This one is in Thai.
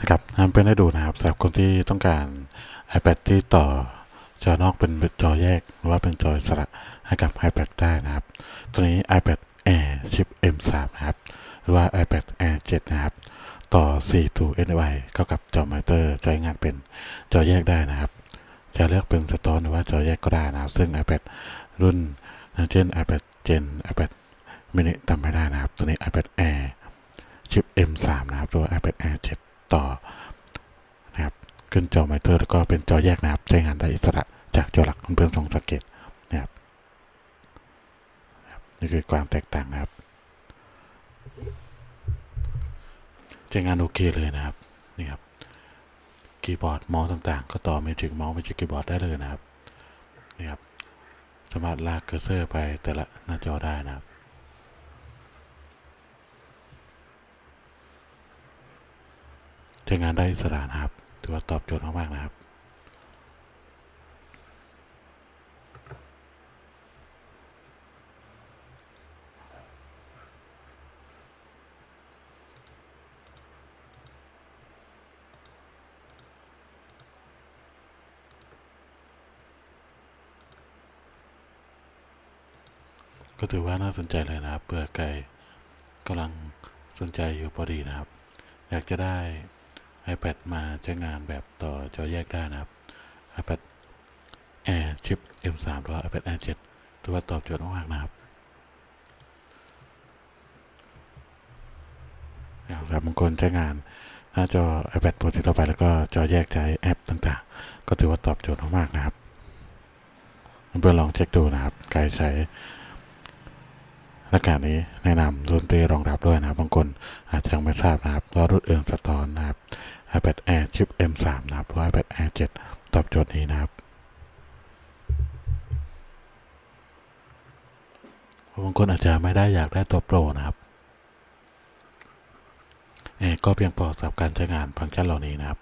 นะครับทำเป็นให้ดูนะครับสำหรับคนที่ต้องการ iPad ที่ต่อจอนอกเป็นจอแยกหรือว่าเป็นจอสระให้กับ iPad ได้นะครับ ตัวนี้ iPad Air ชิป M3 นะครับ หรือว่า iPad Air 7 นะครับ ต่อ 4 to NY เข้ากับจอมอนิเตอร์ใช้งานเป็นจอแยกได้นะครับ จะเลือกเป็นสตอนหรือว่าจอแยกก็ได้นะครับ ซึ่ง iPad รุ่นเช่น iPad Gen iPad mini ทำไม่ได้นะครับ ตัวนี้ iPad Air ชิป M3 นะครับ หรือว่า iPad Air 7 ต่อนะครับขึ้นจอมอนิเตอร์แล้วก็เป็นจอแยกนะครับ ใช้งานได้อิสระจากจอหลักเพื่อนๆสองสังเกตนะครับนี่คือความแตกต่างนะครับใช้งานโอเคเลยนะครับนี่ครับคีย์บอร์ดเมาส์ต่างๆ ก็ต่อเมจิกเมาส์เมจิกคีย์บอร์ดได้เลยนะครับนี่ครับสามารถลากเคอร์เซอร์ไปแต่ละหน้าจอได้นะครับ ช้งานได้อิสระนะครับ ถือว่าตอบโจทย์มากๆนะครับ ก็ถือว่าน่าสนใจเลยนะครับเผื่อใครกำลังสนใจอยู่พอดีนะครับ อยากจะได้ iPad มาใช้งานแบบต่อจอแยกได้นะครับ iPad Air ชิป M3 หรือว่า iPad Air 7ถือว่าตอบโจทย์มากๆนะครับนะครับบางคนใช้งานหน้าจอ iPad ปกติทั่วไปแล้วก็จอแยกใช้แอปต่างๆ ก็ถือว่าตอบโจทย์มากๆนะครับเพื่อนลองเช็คดูนะครับใครใช้ หน้ากากนี้แนะนำรุ่นตีรองรับด้วยนะครับบางคนอาจจะยังไม่ทราบนะครับว่ารุ่นอื่นสะท้อนนะครับ iPad Air ชิป M3 นะครับหรือ iPad Air 7 ตอบโจทย์นี้นะครับบางคนอาจจะไม่ได้อยากได้ตัวโปรนะครับแอร์ก็เพียงพอสำหรับการใช้งานฟังก์ชันเหล่านี้นะครับ